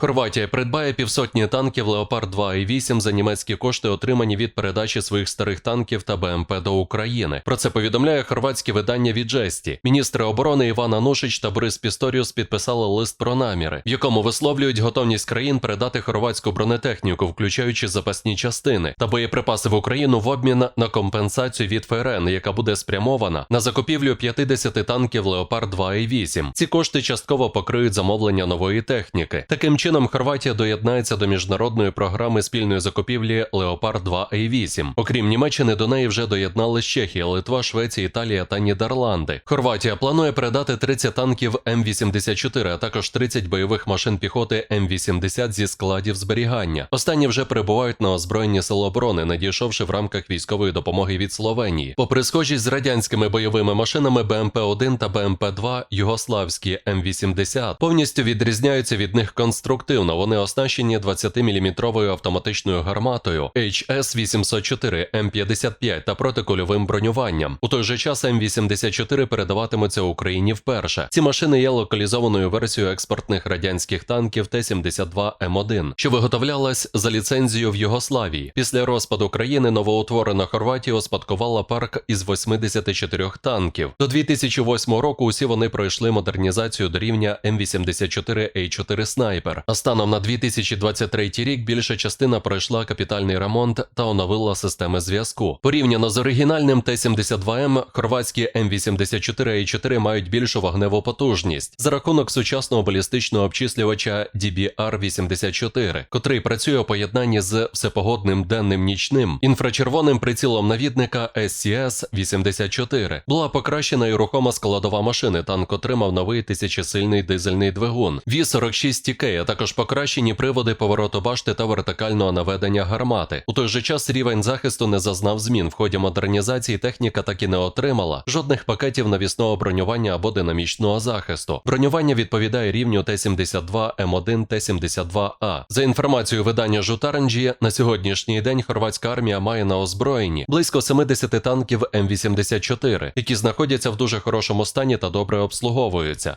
Хорватія придбає півсотні танків Леопард 2 і 8 за німецькі кошти, отримані від передачі своїх старих танків та БМП до України. Про це повідомляє хорватське видання Віджесті. Міністри оборони Іван Анушич та Борис Пісторіус підписали лист про наміри, в якому висловлюють готовність країн передати хорватську бронетехніку, включаючи запасні частини та боєприпаси в Україну в обмін на компенсацію від ФРН, яка буде спрямована на закупівлю 50 танків Леопард 2 і 8. Ці кошти частково покриють замовлення нової техніки. Таким чином, Хорватія доєднається до міжнародної програми спільної закупівлі Леопард 2 і 8. Окрім Німеччини, до неї вже доєднались Чехія, Литва, Швеція, Італія та Нідерланди. Хорватія планує передати 30 танків М84, а також 30 бойових машин піхоти М80 зі складів зберігання. Останні вже перебувають на озброєнні сил оборони, надійшовши в рамках військової допомоги від Словенії. Попри схожість з радянськими бойовими машинами БМП-1 та БМП-2, югославські М80 повністю відрізняються від них конструктивно. Вони оснащені 20-мм автоматичною гарматою HS-804, М55 та протикульовим бронюванням. У той же час М84 передаватимуться Україні вперше. Ці машини є локалізованою версією експортних радянських танків Т-72М1, що виготовлялась за ліцензією в Югославії. Після розпаду країни новоутворена Хорватія успадкувала парк із 84 танків. До 2008 року усі вони пройшли модернізацію до рівня М84А4 Снайпер. А станом на 2023 рік більша частина пройшла капітальний ремонт та оновила системи зв'язку. Порівняно з оригінальним Т-72М, хорватські М84А4 мають більшу вогневу потужність за рахунок сучасного балістичного обчислювача DBR-84, котрий працює у поєднанні з всепогодним денним нічним інфрачервоним прицілом навідника SCS-84. Була покращена і рухома складова машини. Танк отримав новий тисячесильний дизельний двигун V46TK, а також покращені приводи повороту башти та вертикального наведення гармати. У той же час рівень захисту не зазнав змін. В ході модернізації техніка так і не отримала жодних пакетів навісного бронювання або динамічного захисту. Бронювання відповідає рівню Т-72 М1 Т-72А. За інформацією видання Жутаранджі, на сьогоднішній день хорватська армія має на озброєнні близько 70 танків М84, які знаходяться в дуже хорошому стані та добре обслуговуються.